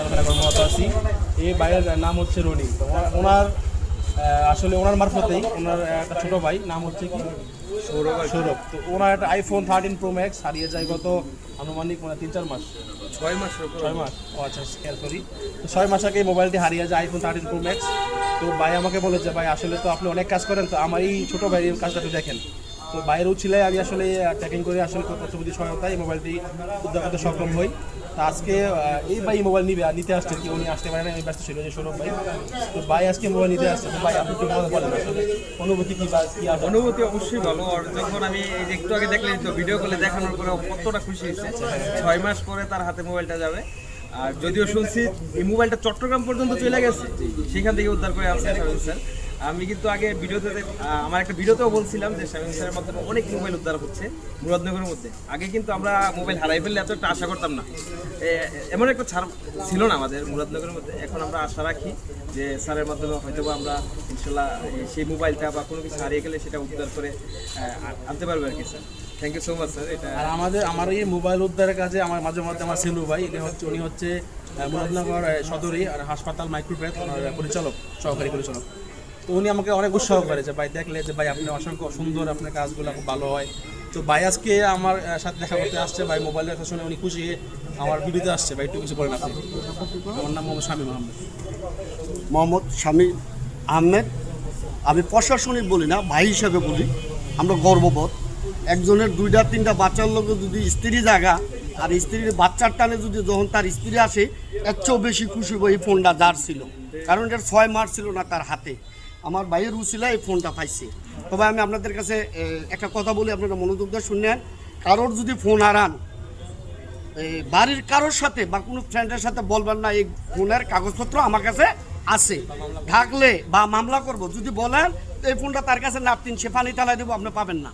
ওখানে কর্মরত আছি। এই বাইরের নাম হচ্ছে রনি। ওনার- ওনার আসলে ওনার মারফতেই ওনার একটা ছোট ভাই নাম হচ্ছে কি? সৌরভ সৌরভ। তো ওনার একটা আইফোন থার্টিন প্রো ম্যাক্স হারিয়ে যায় গত আনুমানিক মানে তিন চার মাস। ছয় মাস ছয় মাস। ও আচ্ছা খেয়াল করি। তো ছয় মাস আগে মোবাইলটি হারিয়ে যায় আইফোন থার্টিন প্রো ম্যাক্স তো ভাই আমাকে বলেছে ভাই আসলে তো আপনি অনেক কাজ করেন তো আমার এই ছোটো ভাইয়ের কাজটা একটু দেখেন। তো বাইরের উচ্ছিলে আমি আসলে ট্র্যাকিং করে আসলে তথ্যপতি সহায়তায় মোবাইলটি উদ্ধার করতে সক্ষম হই। তা আজকে এই ভাই মোবাইল নিবে নিতে আসছে কি উনি আসতে পারে না, আমি ব্যস্ত ছিল যে সৌরভ ভাই। তো ভাই আজকে মোবাইল নিতে আসছে, তো ভাই, আপনি একটু বলেন বলেন আসলে, অনুভূতি কি বা কি অনুভূতি অবশ্যই ভালো, আর যখন আমি একটু আগে দেখলেন তো ভিডিও কলে দেখানোর পরে কতটা খুশি হয়েছে। ছয় মাস পরে তার হাতে মোবাইলটা যাবে। আর যদিও শুনছি, এই মোবাইলটা চট্টগ্রাম পর্যন্ত চলে গেছে, সেখান থেকে উদ্ধার করে শামীম স্যার। আমি কিন্তু আগে ভিডিওতে আমার একটা ভিডিওতেও বলছিলাম যে শামীম স্যারের মাধ্যমে অনেক মোবাইল উদ্ধার হচ্ছে মুরাদনগরের মধ্যে। আগে কিন্তু আমরা মোবাইল হারাই ফেললে এত একটা আশা করতাম না। এমন একটা ছাড় ছিল না আমাদের মুরাদনগরের মধ্যে। এখন আমরা আশা রাখি যে স্যারের মাধ্যমে হয়তো বা আমরা ইনশাল্লাহ সেই মোবাইলটা বা কোনো কিছু হারিয়ে গেলে সেটা উদ্ধার করে আনতে পারব আর কি sir thank you so much sir এটা আর আমাদের, আমার এই মোবাইল উদ্ধারের কাজে আমার মাঝে মধ্যে আমার সেলু ভাই এটা হচ্ছে, উনি হচ্ছে মুরাদনগর সদরে আর হাসপাতাল মাইক্রোপ্যাথ পরিচালক, সহকারী পরিচালক। তো উনি আমাকে অনেক উৎসাহ করে যে, ভাই, দেখলে যে ভাই আপনি অসংখ্য সুন্দর আপনার কাজগুলো খুব ভালো হয়। তো ভাই আজকে আমার সাথে দেখা করতে আসছে, ভাই মোবাইলের কথা শুনে উনি খুশি আমার ভিডিওতে আসছে। ভাই, একটু কিছু বলেন আপনি। আমার নাম মোহাম্মদ শামীম আহমেদ। মোহাম্মদ শামী আহমেদ। আমি প্রশাসনিক বলি না, ভাই হিসেবে বলি। আমরা গর্ববোধ। একজনের দুইটা, তিনটা বাচ্চার লোক যদি স্ত্রী জায়গা আর স্ত্রীর বাচ্চার টানে যদি যখন তার স্ত্রী আসে, এর চেয়েও বেশি খুশি হব এই ফোনটা, যার ছিল। কারণ এটা ছয় মাস ছিল না তার হাতে। আমার ভাইয়ের উচিলা এই ফোনটা পাইছে। তবে আমি আপনাদের কাছে একটা কথা বলি, আপনারা মনোযোগ দিয়ে শুনলেন। কারোর যদি ফোন হারান বাড়ির কারোর সাথে বা কোনো ফ্রেন্ডের সাথে বলবেন না, এই ফোনের কাগজপত্র আমার কাছে আছে। থাকলে বা মামলা করব, যদি বলেন, এই ফোনটা তার কাছে নাপতিন সে পানি তালাই দেবো, আপনি পাবেন না।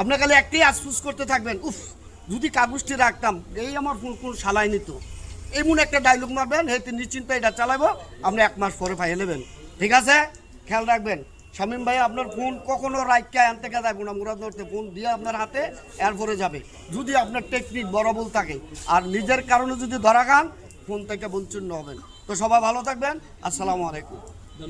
আপনার খালি একটাই আশফুস করতে থাকবেন, উফ, যদি কাগজটি রাখতাম, এই আমার ফোন কোন সালাই নিত। এমন একটা ডায়লগ মারবেন হেতে নিশ্চিন্ত এটা চালাবো আপনি এক মাস পরে পাইয়ে নেবেন ঠিক আছে? খেয়াল রাখবেন, শামীম ভাই আপনার ফোন কখনো রাইটকে আনতে কে যাব না, মুরাদ ধরতে ফোন দিয়ে আপনার হাতে এরপরে যাবে। যদি আপনার টেকনিক বরাবর থাকে, আর নিজের কারণে যদি ধরা খান, ফোন থেকে বঞ্চিন্ন হবেন। তো সবাই ভালো থাকবেন, আসসালামু আলাইকুম।